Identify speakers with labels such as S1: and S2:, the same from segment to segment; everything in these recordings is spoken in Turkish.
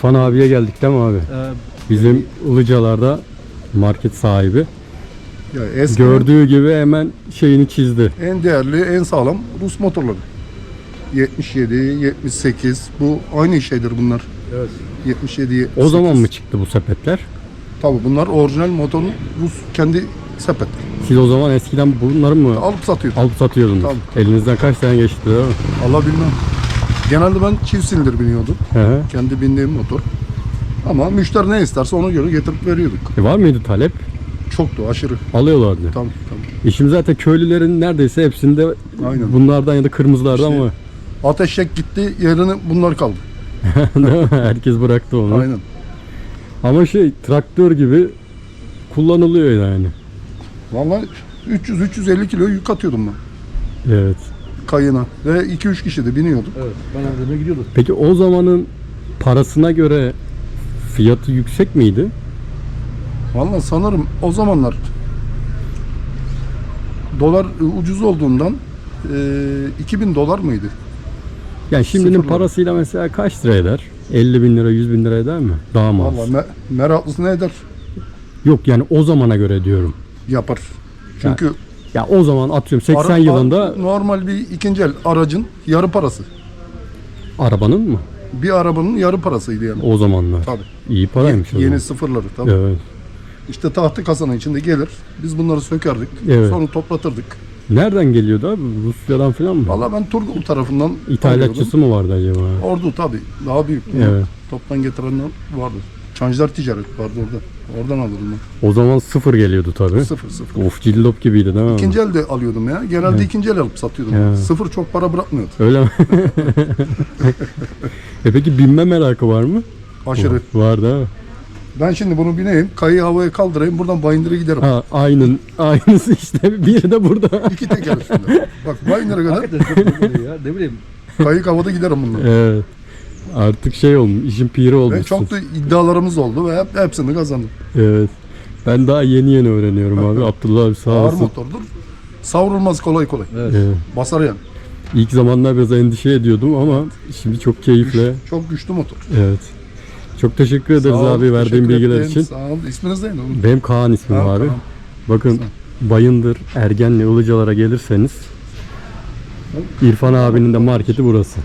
S1: İrfan abiye geldik değil mi abi?
S2: Ee,
S1: Bizim Ilıcalar'da market sahibi.
S3: Ya eski
S1: Gördüğü gibi hemen şeyini çizdi.
S3: en değerli, en sağlam Rus motorları. 77, 78 bu aynı şeydir bunlar.
S2: evet.
S3: 77, 78.
S1: O zaman mı çıktı bu sepetler?
S3: Tabii bunlar orijinal motorun Rus kendi sepetleri.
S1: Siz o zaman eskiden bunları mı
S3: Alıp satıyor.
S1: alıp satıyordunuz?
S3: Tabii.
S1: Elinizden kaç tane geçti değil mi?
S3: Allah bilmem. Genelde ben çift silindir biniyordum.
S1: Hı hı.
S3: Kendi bindiğim motor. Ama müşteri ne isterse ona göre getirip veriyorduk.
S1: E var mıydı talep?
S3: Çoktu aşırı.
S1: Alıyorlardı.
S3: Tabii tabii.
S1: E şimdi zaten köylülerin neredeyse hepsinde
S3: Aynen.
S1: bunlardan ya da kırmızılardan
S3: İşte-
S1: mı?
S3: Ateşek gitti yerine bunlar kaldı.
S1: Değil mi? Herkes bıraktı onu.
S3: Aynen.
S1: Ama şey traktör gibi kullanılıyor yani.
S3: Vallahi 300-350 kilo yük atıyordum ben
S1: Evet.
S3: Kayına. Ve 2-3 kişi de biniyorduk.
S2: Evet. Ben Erdem'e gidiyordum.
S1: Peki o zamanın parasına göre fiyatı yüksek miydi?
S3: Vallahi sanırım o zamanlar dolar e, ucuz olduğundan e, 2000 dolar mıydı?
S1: Yani şimdinin
S3: Sıfırlar.
S1: parasıyla mesela kaç lira eder? 50 bin lira 100 bin lira eder mi? Daha mı az?
S3: Vallahi me- meraklısı ne eder?
S1: Yok yani o zamana göre diyorum.
S3: Yapar. Çünkü
S1: Ya o zaman atıyorum 80
S3: ara-
S1: yılında
S3: normal bir ikinci el aracın yarı parası.
S1: arabanın mı?
S3: Bir arabanın yarı parasıydı yani.
S1: O zamanlar.
S3: Tabii.
S1: İyi paraymış o
S3: Yeni sıfırları tabii.
S1: Evet.
S3: İşte tahtı kasanın içinde gelir. Biz bunları sökerdik.
S1: Evet.
S3: Sonra toplatırdık.
S1: Nereden geliyordu abi? Rusya'dan falan mı?
S3: Vallahi ben Turgut tarafından
S1: İthalatçısı mı vardı acaba?
S3: Ordu tabii. Daha büyük.
S1: Evet.
S3: Toptan getirenler vardı. Çancılar ticaret vardı orada. Oradan alırdım ben.
S1: O zaman sıfır geliyordu tabii.
S3: Sıfır sıfır.
S1: Of cillop gibiydi değil mi?
S3: İkinci el de alıyordum ya. Genelde ikinci el alıp satıyordum.
S1: Evet.
S3: Sıfır çok para bırakmıyordu.
S1: Öyle mi? e peki binme merakı var mı?
S3: Aşırı.
S1: Var değil mi?
S3: Ben şimdi bunu bineyim, kayıyı havaya kaldırayım, buradan Bayındır'a giderim.
S1: Ha, aynın, aynısı işte. Biri de burada.
S3: İki teker üstünde. Bak Bayındır'a kadar
S2: Hakikaten çok güzel ya. Ne bileyim.
S3: kayık havada giderim bundan.
S1: evet. Artık şey olmuş, işin piri
S3: Ve
S1: olmuşsun.
S3: çok da iddialarımız oldu ve hep, hepsini kazandım.
S1: Evet. Ben daha yeni yeni öğreniyorum abi. Abdullah abi sağ
S3: Ağır
S1: olsun.
S3: motordur. Savrulmaz kolay kolay.
S2: Evet.
S1: Evet.
S3: Basar yani.
S1: İlk zamanlar biraz endişe ediyordum ama şimdi çok keyifle.
S3: Çok güçlü motor.
S1: Evet. Çok teşekkür ederiz
S3: Sağ ol,
S1: abi verdiğin
S3: teşekkür
S1: bilgiler için.
S3: Sağ ol. İsminiz neydi? oğlum?
S1: Benim Kaan ismim
S3: Ha,
S1: abi.
S3: Kaan.
S1: Bakın Bayındır, Ergenli, Ilıcalara gelirseniz İrfan abinin de marketi burası.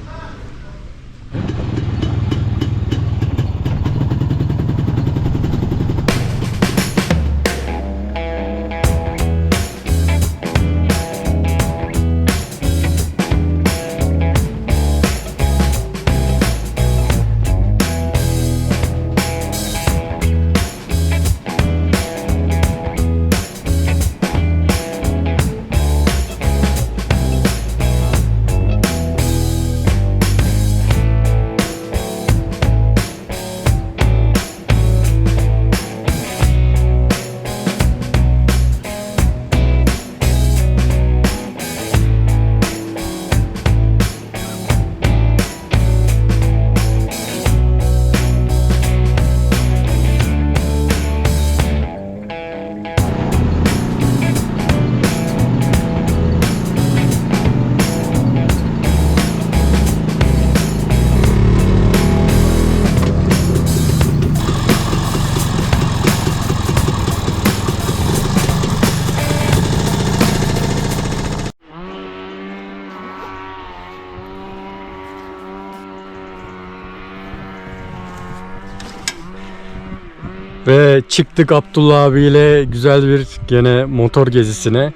S1: Çıktık Abdullah abiyle güzel bir gene motor gezisine.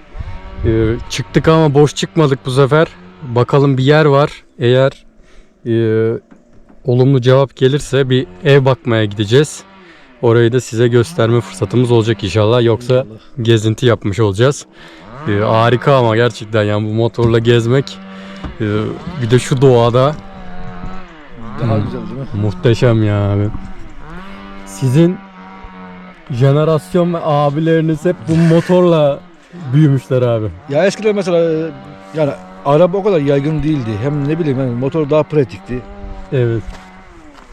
S1: Ee, çıktık ama boş çıkmadık bu sefer. Bakalım bir yer var. Eğer e, olumlu cevap gelirse bir ev bakmaya gideceğiz. Orayı da size gösterme fırsatımız olacak inşallah. Yoksa gezinti yapmış olacağız. Ee, harika ama gerçekten yani bu motorla gezmek e, bir de şu doğada
S2: Daha
S1: Hmm.
S2: güzel değil mi?
S1: Muhteşem ya abi. Sizin jenerasyon ve abileriniz hep bu motorla büyümüşler abi.
S2: Ya eskiden mesela yani araba o kadar yaygın değildi. Hem ne bileyim yani motor daha pratikti.
S1: Evet.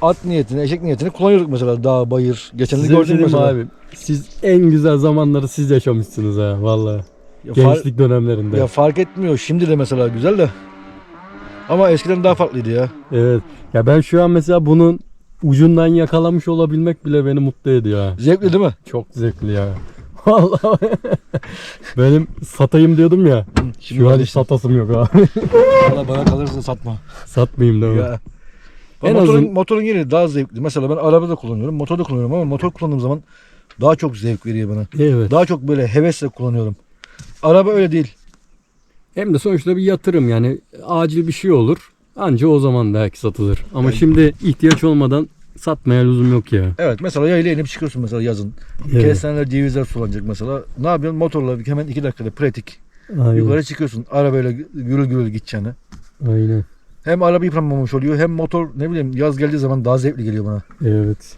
S2: At niyetine, eşek niyetine kullanıyorduk mesela dağ, bayır. Geçen de
S1: Size
S2: gördüm mesela.
S1: abi. Siz en güzel zamanları siz yaşamışsınız ha vallahi.
S2: Ya, far-
S1: Gençlik dönemlerinde.
S2: ya fark etmiyor. Şimdi de mesela güzel de. Ama eskiden daha farklıydı ya.
S1: Evet. Ya ben şu an mesela bunun ucundan yakalamış olabilmek bile beni mutlu ediyor. ha.
S2: Zevkli değil mi?
S1: Çok zevkli ya. Vallahi benim satayım diyordum ya.
S2: Şimdi
S1: Şu an hiç satasım yok abi.
S2: Valla bana kalırsa satma.
S1: Satmayayım değil mi?
S2: Ya.
S1: En
S2: En motorun,
S1: azın-
S2: motorun yeri daha zevkli. Mesela ben arabada kullanıyorum, motorda kullanıyorum ama motor kullandığım zaman daha çok zevk veriyor bana.
S1: Evet.
S2: Daha çok böyle hevesle kullanıyorum. Araba öyle değil.
S1: Hem de sonuçta bir yatırım yani acil bir şey olur. Anca o zaman belki satılır. Ama
S2: Yani-
S1: şimdi ihtiyaç olmadan satmaya lüzum yok ya.
S2: Evet mesela yayla inip çıkıyorsun mesela yazın.
S1: Evet.
S2: Kestaneler cevizler sulanacak mesela. Ne yapıyorsun? Motorla hemen iki dakikada pratik.
S1: Aynen.
S2: Yukarı çıkıyorsun. Arabayla gürül gürül gideceğine.
S1: Aynen.
S2: Hem araba yıpranmamış oluyor hem motor ne bileyim yaz geldiği zaman daha zevkli geliyor bana.
S1: Evet.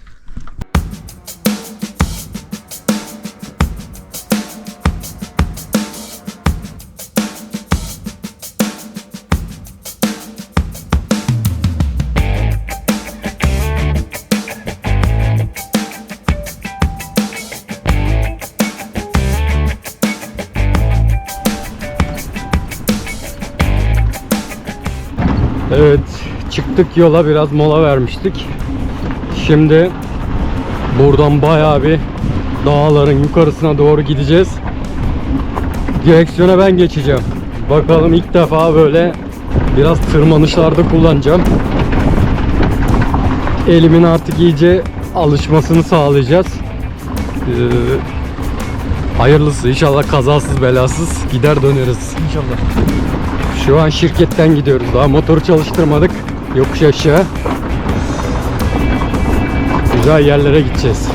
S1: Evet, çıktık yola biraz mola vermiştik. Şimdi buradan bayağı bir dağların yukarısına doğru gideceğiz. Direksiyona ben geçeceğim. Bakalım ilk defa böyle biraz tırmanışlarda kullanacağım. Elimin artık iyice alışmasını sağlayacağız. Ee, hayırlısı inşallah kazasız belasız gider döneriz.
S2: İnşallah.
S1: Şu an şirketten gidiyoruz. Daha motoru çalıştırmadık. Yokuş aşağı. Güzel yerlere gideceğiz.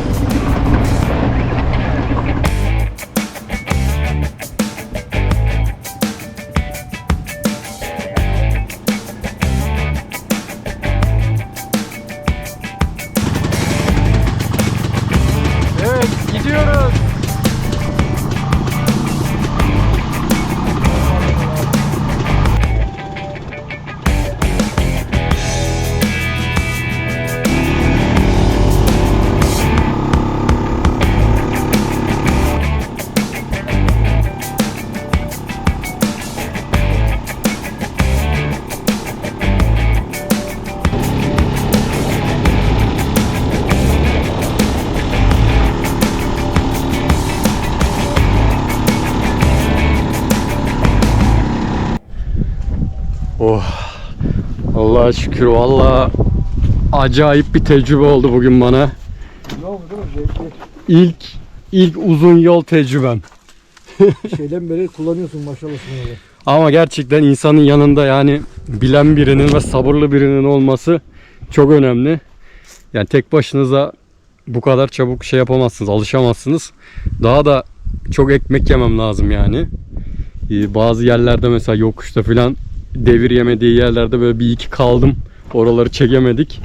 S1: Şükür valla acayip bir tecrübe oldu bugün bana.
S2: Ne oldu değil mi? Zevkli.
S1: İlk ilk uzun yol tecrübem.
S2: Şeyden beri kullanıyorsun maşallah sana.
S1: Ama gerçekten insanın yanında yani bilen birinin ve sabırlı birinin olması çok önemli. Yani tek başınıza bu kadar çabuk şey yapamazsınız, alışamazsınız. Daha da çok ekmek yemem lazım yani. Ee, Bazı yerlerde mesela yokuşta falan devir yemediği yerlerde böyle bir iki kaldım. Oraları çekemedik.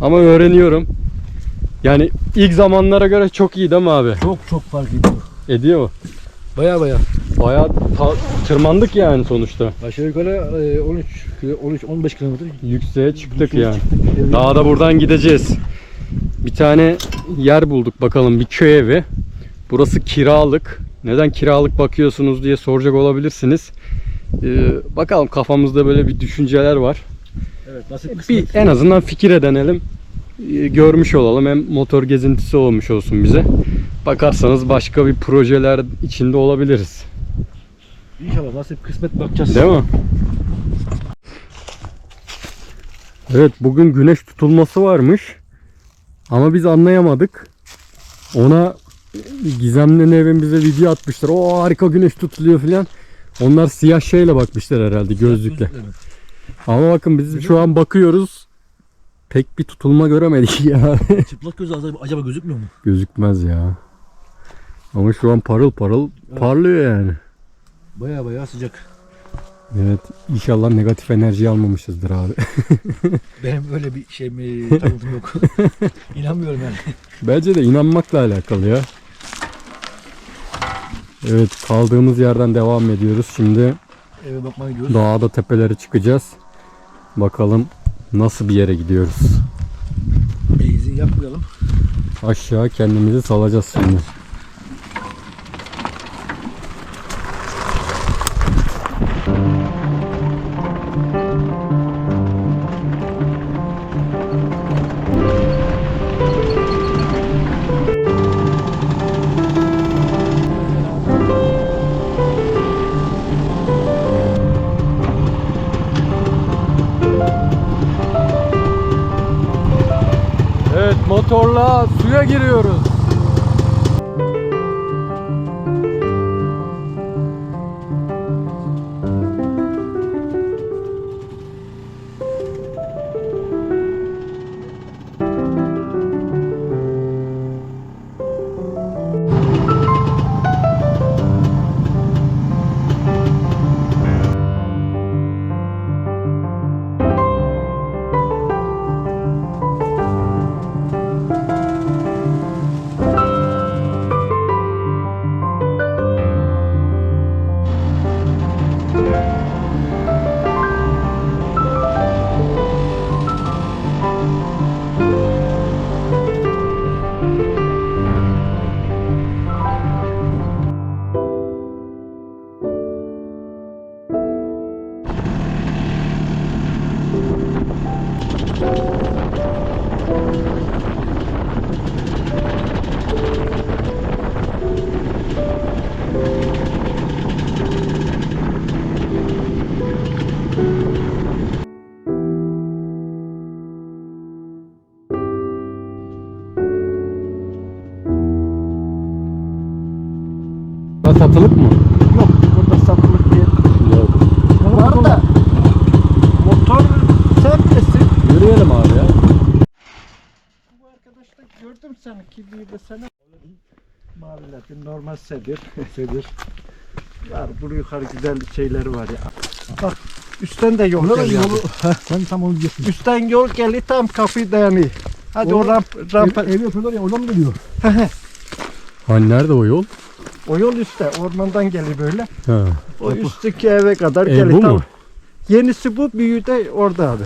S1: Ama öğreniyorum. Yani ilk zamanlara göre çok iyi değil mi abi?
S2: Çok çok fark ediyor.
S1: Ediyor mu?
S2: Baya baya.
S1: Bayağı ta- tırmandık yani sonuçta.
S2: Aşağı yukarı e, 13 kilo- 13 15 kilometre
S1: Yükseğe çıktık
S2: yükseğe
S1: yani.
S2: çıktık.
S1: Daha da buradan gideceğiz. Bir tane yer bulduk bakalım bir köy evi. Burası kiralık. Neden kiralık bakıyorsunuz diye soracak olabilirsiniz. Ee, bakalım kafamızda böyle bir düşünceler var.
S2: Evet, nasip
S1: Bir en azından fikir edenelim. Ee, görmüş olalım. Hem motor gezintisi olmuş olsun bize. Bakarsanız başka bir projeler içinde olabiliriz.
S2: İnşallah nasip kısmet bakacağız.
S1: Değil mi? Evet bugün güneş tutulması varmış. Ama biz anlayamadık. Ona Gizemli Nevin bize video atmışlar. O harika güneş tutuluyor filan. Onlar siyah şeyle bakmışlar herhalde gözlükle. Ama bakın biz şu an bakıyoruz. Pek bir tutulma göremedik ya.
S2: Çıplak göz acaba gözükmüyor mu?
S1: Gözükmez ya. Ama şu an parıl parıl parlıyor yani.
S2: Baya baya sıcak.
S1: Evet inşallah negatif enerji almamışızdır abi.
S2: Benim öyle bir şey mi tanıtım yok. İnanmıyorum yani.
S1: Bence de inanmakla alakalı ya. Evet kaldığımız yerden devam ediyoruz. Şimdi
S2: Eve bakmaya gidiyoruz.
S1: dağda tepelere çıkacağız. Bakalım nasıl bir yere gidiyoruz.
S2: Beyzi yapmayalım.
S1: Aşağı kendimizi salacağız şimdi.
S4: Gördüm seni ki bir de sene mavilerde normal sedir. sedir. Var bu yukarı güzel şeyleri var ya. Bak üstten de yol geliyor.
S2: Sen tam onu diyorsun.
S4: Üstten yol geliyor tam kapıyı dayanıyor. Hadi o,
S2: O-
S4: ramp, rampa,
S2: Ev yapıyorlar ya oradan mı geliyor?
S1: Hani nerede o yol?
S4: o yol üstte ormandan geliyor böyle.
S1: Ha.
S4: O üstteki eve kadar
S1: Ev
S4: geliyor.
S1: bu
S4: Tam-
S1: mu?
S4: Yenisi bu, büyüğü de orada abi.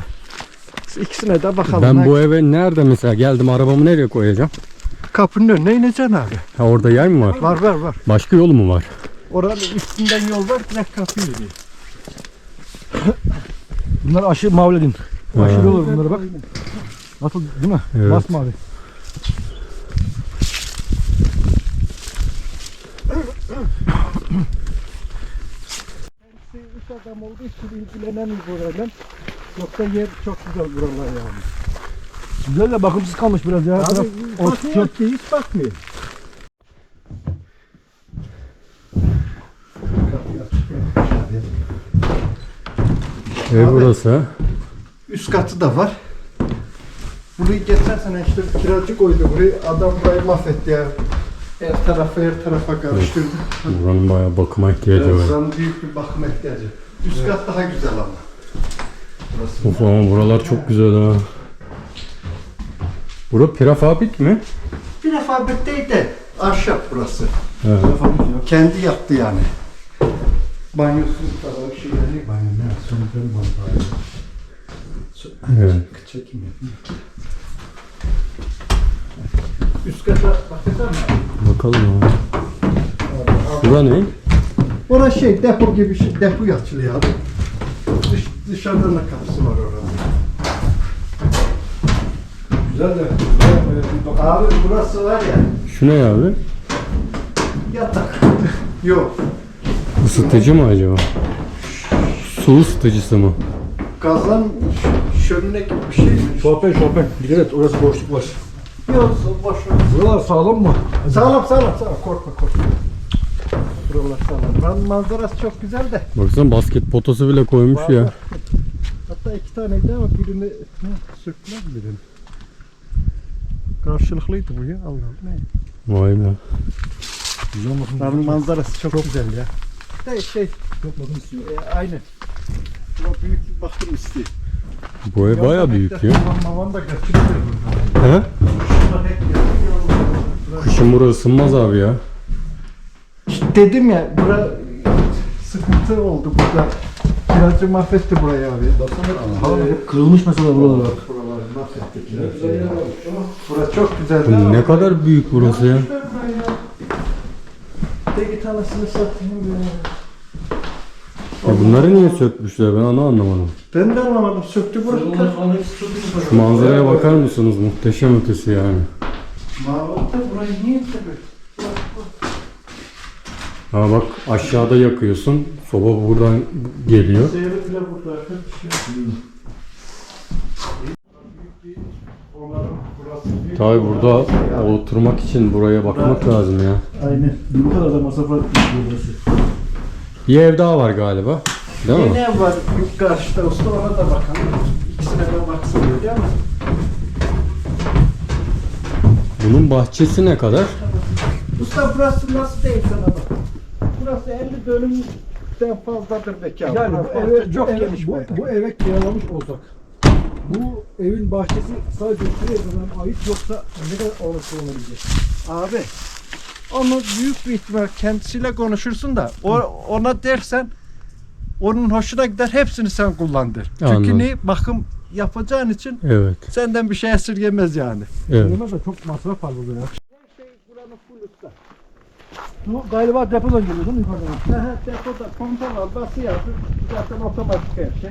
S4: İkisine de bakalım.
S1: Ben bu eve nerede mesela geldim arabamı nereye koyacağım?
S4: Kapının önüne ineceksin abi.
S1: Ha orada yer mi var?
S4: Var var var.
S1: Başka yol mu var?
S4: Oranın üstünden yol var direkt kapıya gidiyor.
S2: Bunlar aşı maviledin.
S1: Ha.
S2: Aşırı olur bunlara bak. Nasıl değil mi?
S1: Evet.
S2: Masmavi.
S4: Kendisi iş adam olduğu için ilgilenemiyor buradan. Yoksa yer çok güzel buralar yani.
S2: Güzel de bakımsız kalmış biraz ya.
S4: Abi
S2: o
S4: bakmıyor ki hiç bakmıyor.
S1: Ev burası ha.
S4: Üst katı da var. Burayı geçersen işte kiracı koydu burayı. Adam burayı mahvetti ya. Her tarafa her tarafa karıştırdı.
S1: Buranın bayağı bakıma ihtiyacı
S4: Evet,
S1: var.
S4: buranın büyük bir bakım ihtiyacı. Üst kat daha güzel ama. Burası.
S1: Of ama buralar çok güzel ha. Bura prefabrik mi?
S4: Bir fabrik değil de ahşap burası.
S1: Evet.
S4: Kendi yaptı yani. Banyosu bir şeyleri banyo ne? Söndürüm banyo.
S1: Evet.
S4: Çekim yapayım. Üst kata bakacak mısın?
S1: Bakalım abi. Bura ne?
S4: Orası şey depo gibi bir şey. Depo açılıyor abi. Dış, dışarıdan da kapısı var orada.
S2: Güzel de.
S4: Abi burası var ya
S1: Şu ne abi?
S4: yatak. Yok.
S1: Isıtıcı mı acaba? Su ısıtıcısı mı?
S4: Gazdan şömine gibi bir şey mi?
S2: Şopen şopen. Dikkat et orası boşluk var.
S4: Yok boş ver.
S2: Buralar sağlam mı?
S4: Sağlam sağlam sağlam korkma korkma. Buralar sağlam. Buranın manzarası çok güzel de.
S1: Baksana basket potası bile koymuş
S4: Var,
S1: ya.
S4: Hatta iki taneydi ama birini ne, sökmez birini. Karşılıklıydı bu ya Allah Allah.
S1: Vay be.
S2: Bakın.
S4: Buranın manzarası çok, güzel ya. De şey
S2: Çok bakım istiyor.
S4: e, aynı. Bura büyük bir bakım istiyor.
S1: Bu ev bayağı büyük ya.
S4: Mavan da kaçırıyor.
S1: He? Kışın bura ısınmaz abi ya.
S4: İşte dedim ya bura sıkıntı oldu burada. Kiracı mahvetti burayı abi.
S2: Halı hep kırılmış mesela buralar.
S4: Buraları mahvetti kiracı ya. Bura çok güzeldi ama.
S1: ne kadar büyük burası ya.
S4: Tek tanesini satayım ya.
S1: ya bunları niye sökmüşler ben onu anlamadım.
S4: Ben de anlamadım. Söktü burası.
S1: Şu manzaraya bakar mısınız? Muhteşem ötesi yani.
S4: Mahvetti burayı niye tabii?
S1: Ha bak aşağıda yakıyorsun. Soba buradan geliyor.
S4: Seyri bile burada. Hep şey.
S1: Tabi burada oturmak için buraya bakmak lazım ya.
S4: Aynen. Bu kadar da masraf var burası.
S1: Bir ev daha var galiba. Değil mi?
S4: Ne var yok karşıda usta ona da bakalım. İkisine de baksın değil mi?
S1: Bunun bahçesi ne kadar?
S4: Usta burası nasıl değil sana bak. Burası 50 dönümden fazladır belki abi.
S2: Yani bu eve,
S4: çok
S2: bu,
S4: geniş
S2: bu, bu eve kiralamış olsak bu evin bahçesi sadece şuraya kadar ait yoksa ne kadar ağırlıklı olabilecek?
S4: Abi onu büyük bir ihtimal kendisiyle konuşursun da o, ona dersen onun hoşuna gider hepsini sen kullan der. Çünkü
S1: Anladım.
S4: ne bakım yapacağın için
S1: Evet.
S4: senden bir şey esirgemez yani.
S1: Evet.
S2: Yemez de çok masraf var burada ya. Bu galiba depodan geliyor değil mi yukarıdan?
S4: Depoda pompa var, bası yazdı. Zaten otomatik her şey.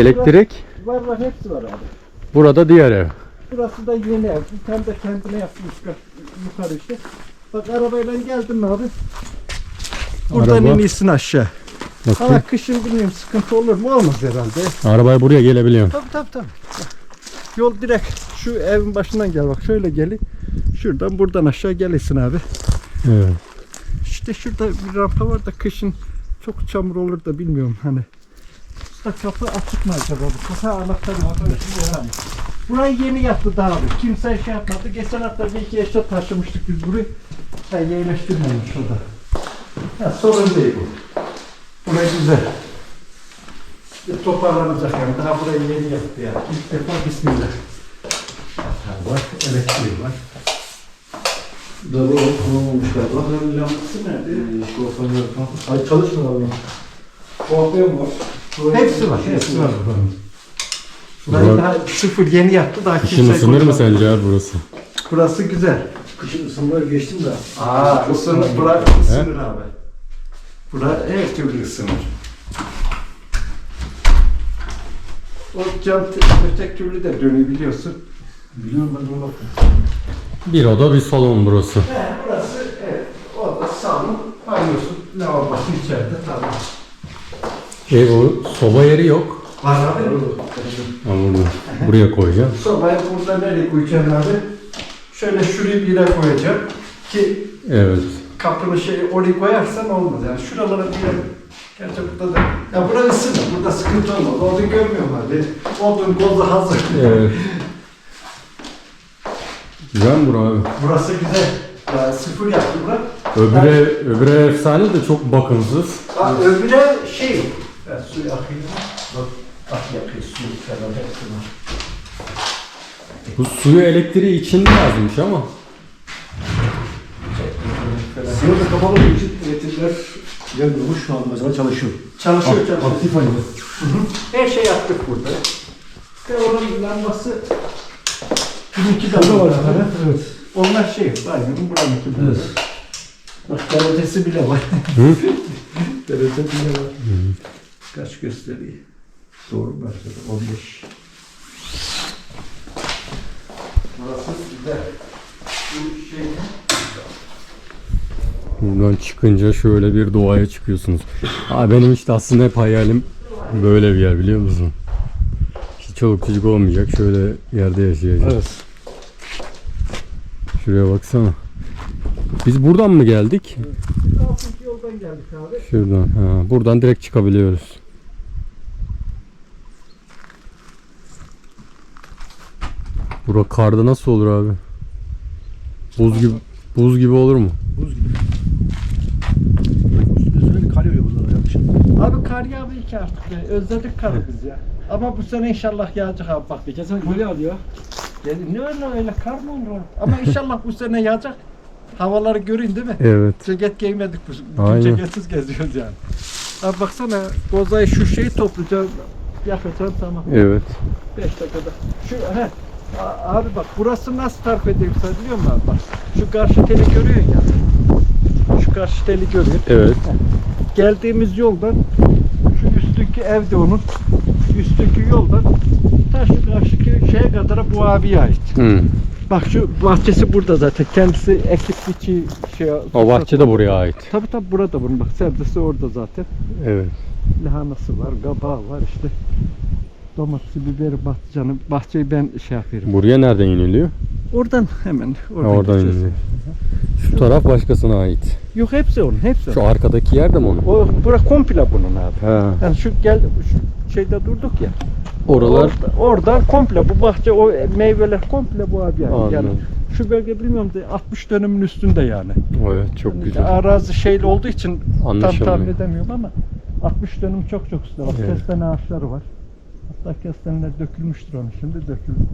S1: Elektrik.
S4: Var var hepsi var abi.
S1: Burada diğer ev.
S4: Burası da yeni ev. Bir tane de kendine yapmış yukarı işte. Bak arabayla geldim mi abi? Buradan
S1: Araba-
S4: iniyorsun aşağı.
S1: Bakayım.
S4: Ama kışın bilmiyorum sıkıntı olur mu? Olmaz herhalde.
S1: Arabaya buraya gelebiliyorum.
S4: Tabii tabii tabii. Yol direkt şu evin başından gel bak şöyle geli. Şuradan buradan aşağı gelirsin abi.
S1: Evet.
S4: İşte şurada bir rampa var da kışın çok çamur olur da bilmiyorum hani. Usta kapı açık mı acaba? Bu kapı anahtarı yani. Burayı yeni yaptı daha abi. Kimse şey yapmadı. Geçen hafta bir iki eşya taşımıştık biz burayı. Ha yerleştirmemiş o da. Ha, sorun değil bu. Burası güzel. Bir toparlanacak yani. Daha burayı yeni yaptı yani. İlk defa bismillah. Yatağı var, elektriği var.
S2: Double olmamış galiba.
S4: Lambası nerede?
S2: Ay çalışmıyor abi. Kuaför var?
S4: Hepsi var, hepsi var.
S1: Burası-
S4: Burayı daha sıfır yeni yaptı daha
S1: Kışın
S4: kimse
S1: ısınır mı sence abi burası?
S4: Burası güzel.
S2: Kışın ısınmayı geçtim de.
S4: Aa, ısınır, bura ısınır abi. Bura her türlü ısınır. O cam te- ötek türlü de dönüyor biliyorsun.
S2: Biliyorum ben ona baktım.
S1: Bir oda bir salon burası.
S4: He, burası evet. O da salon, banyosu, lavabosu içeride tamam.
S1: Ev o soba yeri yok.
S4: Var abi.
S1: Ha burada. Buraya koyacağım.
S4: Sobayı burada nereye koyacaksın abi? Şöyle şurayı bir yere koyacağım ki
S1: Evet.
S4: kapını şey oraya koyarsan olmaz yani şuralara bir yer Gerçi burada da ya burada ısınır burada sıkıntı olmaz odun görmüyorum abi odun kozu hazır
S1: Evet. Güzel mi bura abi?
S4: burası güzel ya, sıfır yaptı bura
S1: Öbür ev, öbür ev efsane de çok bakımsız.
S4: ha, öbüre şey ya, su yakıyor bak bak yakıyor falan
S1: Bu suyu elektriği içinde yazmış ama.
S2: Siyah da kapalı olduğu için elektrikler yanıyormuş şu an mesela çalışıyor.
S4: çalışıyor çalışıyor
S2: Aktif aynı.
S4: her şey yaptık burada ve oranın lambası 22 de
S2: Burada var yani. Evet.
S4: onlar şey banyonun buranınki burada
S2: Evet.
S4: Bak derecesi bile var.
S1: Hı?
S4: Derece bile var. Kaç gösteriyor? Doğru mu? 15. Burası güzel. Bu şey
S1: Buradan çıkınca şöyle bir doğaya çıkıyorsunuz. Aa, benim işte aslında hep hayalim böyle bir yer biliyor musun? İşte çoluk çocuk olmayacak şöyle yerde yaşayacağız.
S2: Evet.
S1: Şuraya baksana. Biz buradan mı geldik?
S4: altıncı yoldan geldik abi.
S1: Şuradan. Ha, buradan direkt çıkabiliyoruz. Bura karda nasıl olur abi? Buz gibi buz gibi olur mu?
S2: Buz gibi. Üzerine kar yağıyor burada ya. Şimdi.
S4: Abi kar yağdı ki artık. ya. Özledik karı biz ya. Ama bu sene inşallah yağacak abi bak. bir
S2: Geçen sene böyle yağdı ya.
S4: Ya ne öyle öyle kar mı olur? Ama inşallah bu sene yağacak. Havaları görün değil mi?
S1: Evet.
S4: Ceket giymedik bu.
S1: Aynen.
S4: ceketsiz geziyoruz yani. Abi baksana bozayı şu şeyi toplayacağım. Yakacağım tamam.
S1: Evet.
S4: 5 dakikada. Şu he. Abi bak burası nasıl tarif edeyim sana biliyor musun abi? Bak şu karşı teli görüyorsun ya. Şu karşı teli görüyorsun.
S1: Evet.
S4: Geldiğimiz yoldan şu üstteki evde onun üstteki yoldan ta şu karşıki şeye kadar bu abiye ait.
S1: Hı.
S4: Bak şu bahçesi burada zaten. Kendisi ekip biçi şey.
S1: O bahçe de buraya ait.
S4: Tabi tabi burada bunun bak sebzesi orada zaten.
S1: Evet.
S4: Lahanası var, kabağı var işte. Domatesi, biberi, patlıcanı, bahçeyi ben şey yapıyorum.
S1: Buraya nereden iniliyor?
S4: Oradan hemen.
S1: Ha,
S4: Oradan,
S1: oradan
S4: gideceğiz.
S1: iniliyor. Şu taraf başkasına ait.
S4: Yok hepsi onun, hepsi
S1: Şu
S4: onun.
S1: arkadaki yer de mi onun?
S4: O bura komple bunun abi.
S1: Ha.
S4: Yani şu gel şu şeyde durduk ya.
S1: Oralar
S4: Orada, orada komple bu bahçe o meyveler komple bu abi yani.
S1: Anladım.
S4: yani şu bölge bilmiyorum da 60 dönümün üstünde yani.
S1: evet çok
S4: Yani
S1: güzel.
S4: Arazi şeyli olduğu için tam tahmin edemiyorum ama 60 dönüm çok çok üstünde. Bak
S1: Evet.
S4: ağaçları var. Hatta kestaneler dökülmüştür onun şimdi döküldü.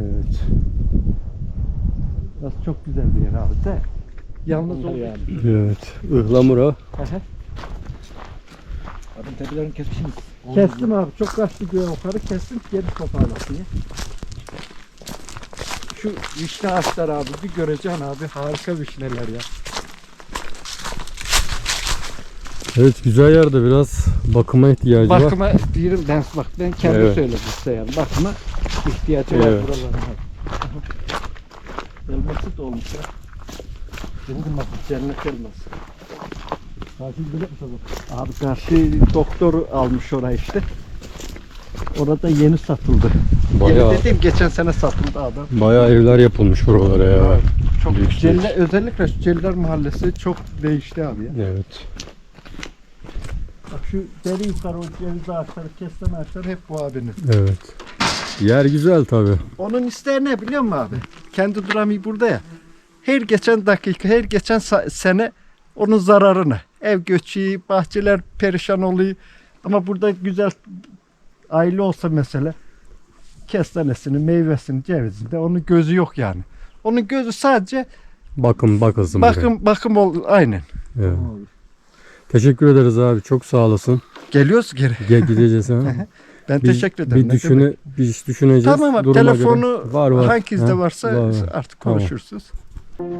S1: Evet.
S4: Burası çok güzel bir yer abi de. Yalnız ol yani.
S1: Evet. Ihlamura.
S2: Adam tepelerini kesmişsiniz.
S4: Kestim abi çok kaçtı göğe yukarı kestim geri toparlasın ya. Şu vişne ağaçlar abi bir göreceksin abi harika vişneler ya.
S1: Evet güzel yerde biraz bakıma ihtiyacı var.
S4: Bakıma diyorum ben bak ben kendi
S1: Evet.
S4: söyledim size yani bakıma ihtiyacı var
S1: Evet.
S4: buraların. Elması da olmuş ya. Cennet elması, cennet elması.
S2: Tatil böyle mi sabah?
S4: Abi karşı doktor almış orayı işte. Orada yeni satıldı.
S1: Bayağı
S4: Yeni dediğim geçen sene satıldı adam.
S1: bayağı evler yapılmış buralara ya.
S4: Çok
S1: Büyük
S4: Celler, özellikle Celler Mahallesi çok değişti abi ya.
S1: Evet.
S4: Şu deri yukarı o ceviz ağaçları, kestane ağaçları hep bu abinin.
S1: Evet. Yer güzel tabi.
S4: Onun isteği ne biliyor musun abi? Kendi duramıyor burada ya. Her geçen dakika, her geçen sene onun zararını. Ev göçü, bahçeler perişan oluyor. Ama burada güzel aile olsa mesela kestanesini, meyvesini, cevizini de onun gözü yok yani. Onun gözü sadece
S1: Bakın bakılsın. buraya.
S4: bakım bakım ol aynen.
S1: Evet. Teşekkür ederiz abi. Çok sağ olasın.
S4: Geliyoruz geri.
S1: Gel gideceğiz ha.
S4: Ben
S1: Bir-
S4: teşekkür ederim.
S1: Bir
S4: Ne demek.
S1: düşüne, biz düşüneceğiz.
S4: Tamam abi
S1: Duruma
S4: telefonu
S1: göre. var var.
S4: hanginizde
S1: Ha,
S4: varsa
S1: var, var.
S4: artık
S1: Tamam.
S4: konuşursunuz.
S1: Evet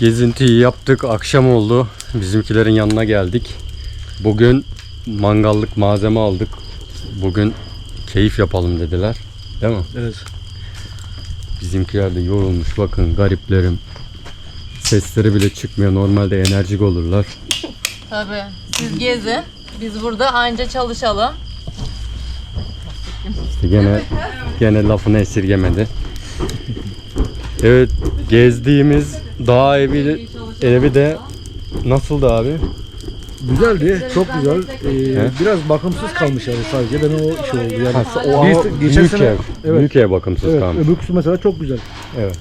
S1: gezintiyi yaptık. Akşam oldu. Bizimkilerin yanına geldik. Bugün mangallık malzeme aldık. Bugün keyif yapalım dediler. Değil mi?
S2: Evet.
S1: Bizimkiler de yorulmuş. Bakın gariplerim. Sesleri bile çıkmıyor. Normalde enerjik olurlar.
S5: Tabii. Siz gezin. Biz burada anca çalışalım.
S1: İşte gene gene lafını esirgemedi. Evet gezdiğimiz dağ evi evi de nasıldı abi?
S2: Güzeldi, çok güzel. Ee,
S1: He?
S2: biraz bakımsız kalmış yani sadece. Ben o şey oldu yani.
S1: Ha, o,
S2: Geç-
S1: o
S2: geçen
S1: büyük
S2: sene-
S1: ev.
S2: evet.
S1: Büyük ev bakımsız
S2: Evet,
S1: kalmış.
S2: öbür kısmı mesela çok güzel.
S1: Evet.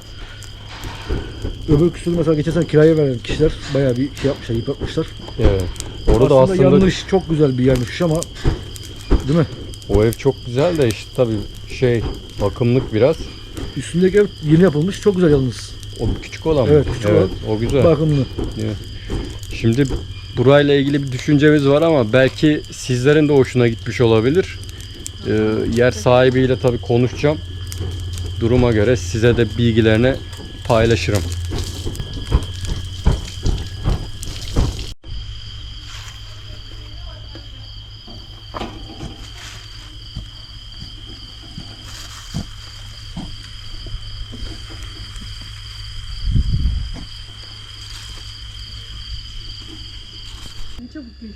S2: Öbür kısmı mesela geçen sene kiraya veren kişiler bayağı bir şey yapmışlar, yıpratmışlar.
S1: Evet. Orada
S2: aslında,
S1: aslında
S2: yanlış, çok güzel bir yermiş ama değil mi?
S1: o ev çok güzel de işte tabii şey bakımlık biraz.
S2: Üstündeki ev yeni yapılmış, çok güzel yalnız.
S1: O küçük olan mı?
S2: Evet, küçük olan.
S1: O güzel.
S2: Bakımlı.
S1: Şimdi burayla ilgili bir düşüncemiz var ama belki sizlerin de hoşuna gitmiş olabilir. Ee, yer sahibiyle tabii konuşacağım. Duruma göre size de bilgilerini paylaşırım.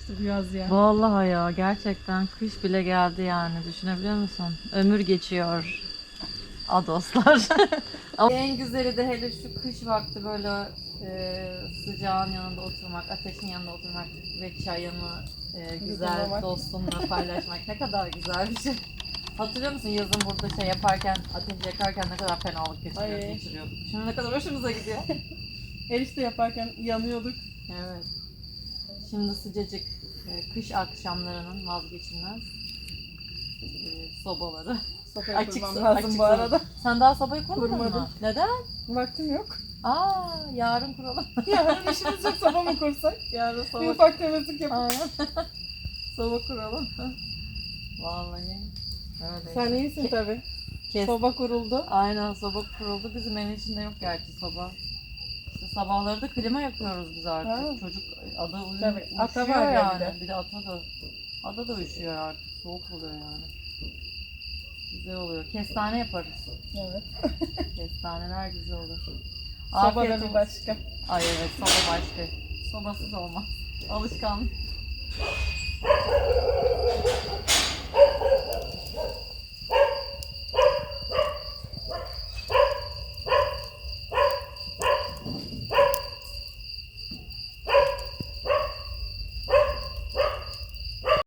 S6: Geçti bu yaz ya.
S5: Vallahi ya gerçekten kış bile geldi yani düşünebiliyor musun? Ömür geçiyor. Adoslar. Ama en güzeli de hele şu kış vakti böyle e, sıcağın yanında oturmak, ateşin yanında oturmak ve çayını e, güzel
S6: Yudumlamak.
S5: dostumla paylaşmak ne kadar güzel bir şey. Hatırlıyor musun yazın burada şey yaparken, ateş yakarken ne kadar fenalık geçiriyor,
S6: Ay.
S5: geçiriyorduk. Şimdi ne kadar hoşumuza gidiyor.
S6: Erişte yaparken yanıyorduk.
S5: evet. Şimdi sıcacık e, kış akşamlarının vazgeçilmez e, sobaları.
S6: Sopaya
S5: Açık
S6: kurmam
S5: su-
S6: lazım
S5: açık
S6: bu arada.
S5: Sen daha sobayı kurmadın
S6: Kurmadım.
S5: mı? Neden?
S6: Vaktim yok.
S5: Aa, yarın kuralım.
S6: Yarın işimiz yok soba mı kursak?
S5: yarın
S6: Bir
S5: soba
S6: ufak temizlik yapalım.
S5: Aynen. soba kuralım. Vallahi. Öyle.
S6: Sen iyisin tabi.
S5: Kes-
S6: Soba kuruldu.
S5: Aynen soba kuruldu. Bizim evin içinde yok gerçi soba. Sabahları da klima yapıyoruz biz artık.
S6: Ha.
S5: Çocuk ada uyuyor,
S6: Tabii, ata
S5: üşüyor
S6: var ya
S5: yani.
S6: bir de.
S5: Bir de ata da. Ada da üşüyor artık. Soğuk oluyor yani. Güzel oluyor. Kestane yaparız.
S6: Evet.
S5: Kestaneler güzel olur. Afiyet
S6: bir
S5: olsun.
S6: başka.
S5: Ay evet soba başka. Sobasız olmaz. Alışkanlık.